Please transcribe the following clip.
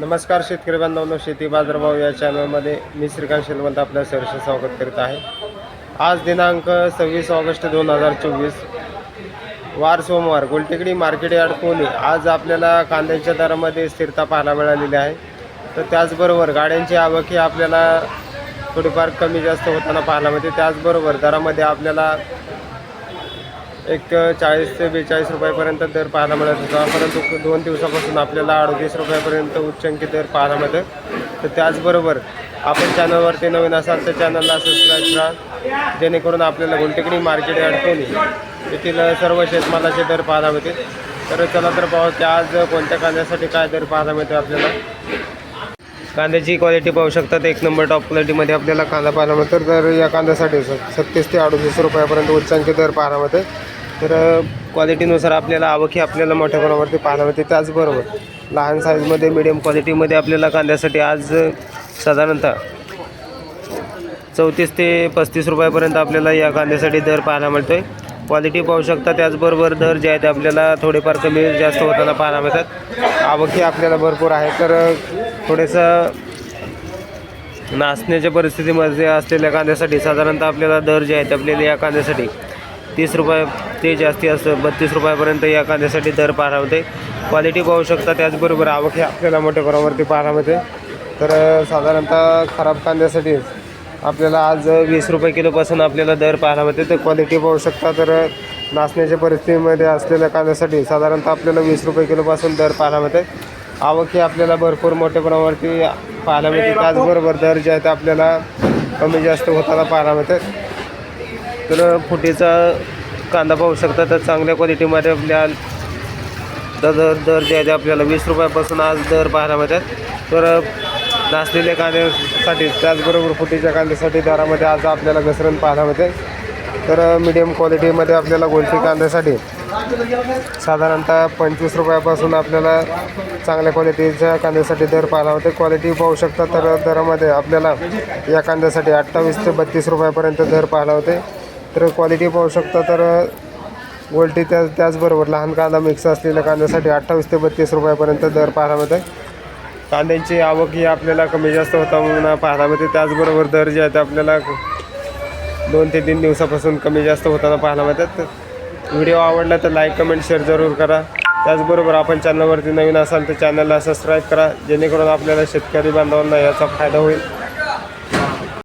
नमस्कार शेतकरी बांधवांनो शेती बाजारभाव या चॅनलमध्ये मी श्रीकांत शेलवंत आपल्या सहर्ष स्वागत करीत आहे. आज दिनांक सव्वीस ऑगस्ट दोन हजार चोवीस वार सोमवार गोलटेकडी मार्केट यार्ड पुणे आज आपल्याला कांद्याच्या दरामध्ये स्थिरता पाहायला मिळालेली आहे. तर त्याचबरोबर गाड्यांची आवक ही आपल्याला थोडीफार कमी जास्त होताना पाहायला मिळते. त्याचबरोबर दरामध्ये आपल्याला एक चाळीस ते बेचाळीस रुपयापर्यंत दर पाहायला मिळत होता. परंतु दोन दिवसापासून आपल्याला अडतीस रुपयापर्यंत उच्चांकी दर पाहायला मिळतं तर त्याचबरोबर आपण चॅनलवरती नवीन असाल तर चॅनलला सबस्क्राईब करा. जेणेकरून आपल्याला गुलटेकडी मार्केट अडकून येथील सर्व शेतमालाचे दर पाहायला मिळते तर चला तर पाहू की आज कोणत्या कांद्यासाठी काय दर पाहायला मिळते आपल्याला. कांद्याची क्वालिटी पाहू शकतात एक नंबर टॉप क्वालिटीमध्ये आपल्याला कांदा पाहायला मिळतो. तर या कांद्यासाठी सत्तीस ते अडुतीस रुपयापर्यंत उच्चांकी दर पाहायला मिळते तर क्वालिटीनुसार आपल्याला आवक ही आपल्याला मोठ्या प्रमाणावरती पाहायला मिळते. त्याचबरोबर लहान साईजमध्ये मिडियम क्वालिटीमध्ये आपल्याला कांद्यासाठी आज साधारणतः चौतीस ते पस्तीस रुपयापर्यंत आपल्याला या कांद्यासाठी दर पाहायला मिळतो आहे क्वालिटी पाहू शकता. त्याचबरोबर दर जे आहेत आपल्याला थोडेफार कमी जास्त होताना पाहायला मिळतात. आवकही आपल्याला भरपूर आहे. तर थोडंसं नाचण्याच्या परिस्थितीमध्ये असलेल्या कांद्यासाठी साधारणतः आपल्याला दर जे आहेत आपल्याला या कांद्यासाठी तीस रुपये ते जास्ती असतं. बत्तीस रुपयापर्यंत या कांद्यासाठी दर पाहायला मिळते. क्वालिटी पाहू शकता. त्याचबरोबर आवकही आपल्याला मोठ्या प्रमाणावरती पाहायला मिळते. तर साधारणतः खराब कांद्यासाठी आपल्याला आज वीस रुपये किलोपासून आपल्याला दर पाहायला मिळते. तर क्वालिटी पाहू शकता तर नाचण्याच्या परिस्थितीमध्ये असलेल्या कांद्यासाठी साधारणतः आपल्याला वीस रुपये किलोपासून दर पाहायला मिळते. आवक ही आपल्याला भरपूर मोठ्या प्रमाणावरती पाहायला मिळते. त्याचबरोबर दर जे आहेत आपल्याला कमी जास्त होताना पाहायला मिळते. तर फुटीचा कांदा पाहू शकता तर चांगल्या क्वालिटीमध्ये आपल्या दर दर दर जे आहे ते आपल्याला वीस रुपयापासून आज दर पाहायला मिळतात. तर नाचलेल्या कांद्यासाठी त्याचबरोबर फुटीच्या कांद्यासाठी दरामध्ये आज आपल्याला घसरण पाहायला मिळते. तर मीडियम क्वालिटीमध्ये आपल्याला गोलटी कांद्यासाठी साधारणतः पंचवीस रुपयापासून आपल्याला चांगल्या क्वालिटीच्या कांद्यासाठी दर पाहायला होते क्वालिटी पाहू शकता तर दरामध्ये आपल्याला या कांद्यासाठी अठ्ठावीस ते बत्तीस रुपयापर्यंत दर पाहायला होते तर क्वालिटी पाहू शकता तर गोलटी त्या त्याचबरोबर लहान कांदा मिक्स असलेल्या कांद्यासाठी अठ्ठावीस ते बत्तीस रुपयापर्यंत दर पाहायला मिळते. कांद्यांची आवक ही आपल्याला कमी जास्त होता म्हणून पाहायला मिळते त्याचबरोबर दर जे आहेत आपल्याला दोन ते तीन दिवसापासून कमी जास्त होताना पाहायला मिळतात. व्हिडिओ आवडला तर लाईक कमेंट शेअर जरूर करा. त्याचबरोबर आपण चॅनलवरती नवीन असाल तर चॅनलला सबस्क्राईब करा जेणेकरून आपल्याला शेतकरी बांधवांना याचा फायदा होईल.